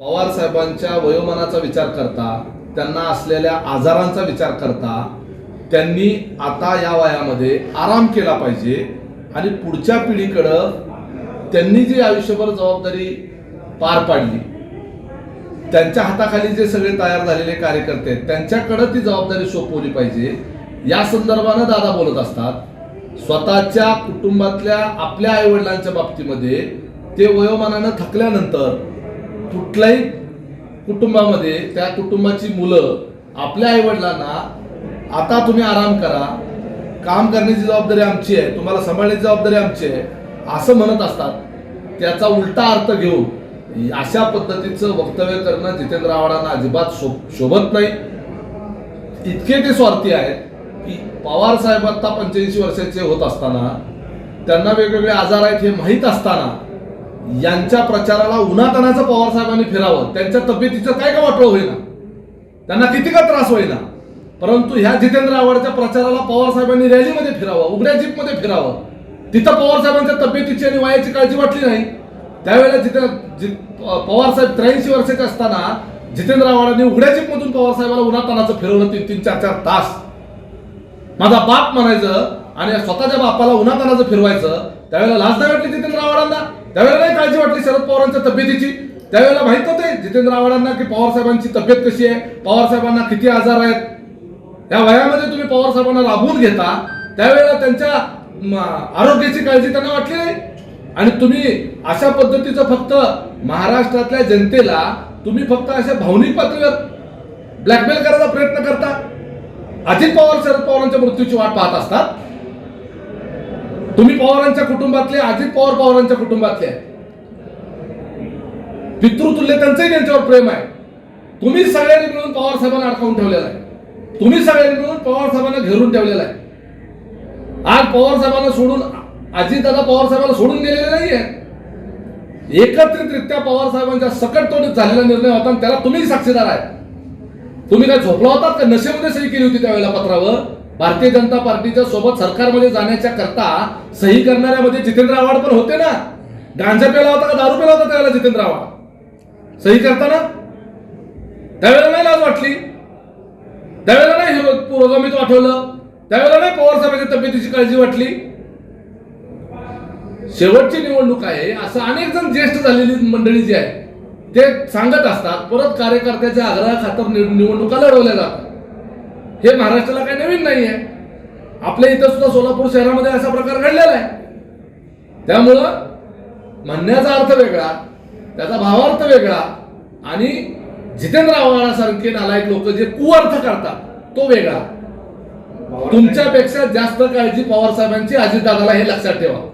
पवार साहेबांच्या वयोमानाचा विचार करता त्यांना असलेल्या आजारांचा विचार करता त्यांनी आता या वयामध्ये आराम केला पाहिजे आणि पुढच्या पिढीकडं त्यांनी जी आयुष्यभर जबाबदारी पार पाडली त्यांच्या हाताखाली जे सगळे तयार झालेले कार्यकर्ते आहेत त्यांच्याकडं ती जबाबदारी सोपवली पाहिजे. या संदर्भानं दादा बोलत असतात स्वतःच्या कुटुंबातल्या आपल्या आईवडिलांच्या बाबतीमध्ये ते वयोमानानं थकल्यानंतर कुठल्याही कुटुंबामध्ये त्या कुटुंबाची मुलं आपल्या आईवडिलांना आता तुम्ही आराम करा. काम करण्याची जबाबदारी आमची आहे. तुम्हाला सांभाळण्याची जबाबदारी आमची आहे. असं म्हणत असतात. त्याचा उलटा अर्थ घेऊन अशा पद्धतीचं वक्तव्य करणं जितेंद्र आव्हाडांना अजिबात शो शोभत नाही. इतके ते स्वार्थी आहेत की पवार साहेब आता पंच्याऐंशी वर्षाचे होत असताना त्यांना वेगवेगळे आजार आहेत हे माहीत असताना यांच्या प्रचाराला उन्हातानाचं पवार साहेबांनी फिरावं. त्यांच्या तब्येतीचं काय का वाटलं होईना? त्यांना किती का त्रास होईना? परंतु ह्या जितेंद्र आव्हाडच्या प्रचाराला पवार साहेबांनी रॅलीमध्ये फिरावं उघड्या जीपमध्ये फिरावं. तिथं पवार साहेबांच्या तब्येतीची आणि वयाची काळजी वाटली नाही. त्यावेळेला जिथे पवारसाहेब त्र्याऐंशी वर्षाचे असताना जितेंद्र आव्हाडांनी उघड्या जीपमधून पवारसाहेबाला उन्हातानाचं फिरवलं तीन तीन चार चार तास. माझा बाप म्हणायचं आणि स्वतःच्या बापाला उन्हातानाचं फिरवायचं. त्यावेळेला लाज नाही वाटली जितेंद्र आव्हाडांना? त्यावेळेला नाही काळजी वाटली शरद पवारांच्या तब्येतीची? त्यावेळेला माहीत होते जितेंद्र आव्हाडांना की पवार साहेबांची तब्येत कशी आहे? पवारसाहेबांना किती आजार आहेत? या वयामध्ये तुम्ही पवार साहेबांना राबवून घेता त्यावेळेला त्यांच्या आरोग्याची काळजी त्यांना वाटली नाही? आणि तुम्ही अशा पद्धतीचं फक्त महाराष्ट्रातल्या जनतेला तुम्ही फक्त अशा भावनिक पातळीवर ब्लॅकमेल करायचा प्रयत्न करता? अजित पवार शरद पवारांच्या मृत्यूची वाट पाहत असतात. तुम्ही पवारांच्या कुटुंबातले अजित पवार पवारांच्या कुटुंबातले. आहे पितृतुल्य त्यांचंही त्यांच्यावर प्रेम आहे. तुम्ही सगळ्यांनी मिळून पवार साहेबांना अडकावून ठेवलेला आहे. तुम्ही सगळ्यांनी मिळून पवार साहेबांना घेरून ठेवलेला आहे. आज पवार साहेबांना सोडून अजितदादा पवार साहेबांना सोडून गेलेले नाहीये. एकत्रितरित्या पवार साहेबांच्या सकट तोडीत झालेला निर्णय होता आणि त्याला तुम्ही साक्षीदार आहे. तुम्ही काय झोपला होतात का? नशेमध्ये सही केली होती त्यावेळेला पत्रावर? भारतीय जनता पार्टीच्या सोबत सरकारमध्ये जाण्याच्या करता सही करणाऱ्यामध्ये जितेंद्र आव्हाड पण होते ना? गांजा पेला होता का? दारू पेला होता त्यावेळेला जितेंद्र आव्हाड? सही करताना? त्यावेळेला नाही लाज वाटली. त्यावेळेला नाही पुरोगामीत आठवलं त्यावेळेला नाही पवार साहेबांच्या तब्येतीची काळजी वाटली. शेवटची निवडणूक आहे. असं अनेक जण ज्येष्ठ झालेली मंडळी जी आहे ते सांगत असतात परत कार्यकर्त्याच्या आग्रहा खातर निव- निवडणुका लढवल्या जातात. हे महाराष्ट्राला काही नवीन नाही आहे आपल्या इथं सुद्धा सोलापूर शहरामध्ये असा प्रकार घडलेला आहे. त्यामुळं म्हणण्याचा अर्थ वेगळा त्याचा भावार्थ वेगळा आणि जितेंद्र आव्हाडासारखे नालायक लोक जे कुअर्थ करतात तो वेगळा. तुमच्यापेक्षा जास्त काळजी पवार साहेबांची अजितदादाला हे लक्षात ठेवा.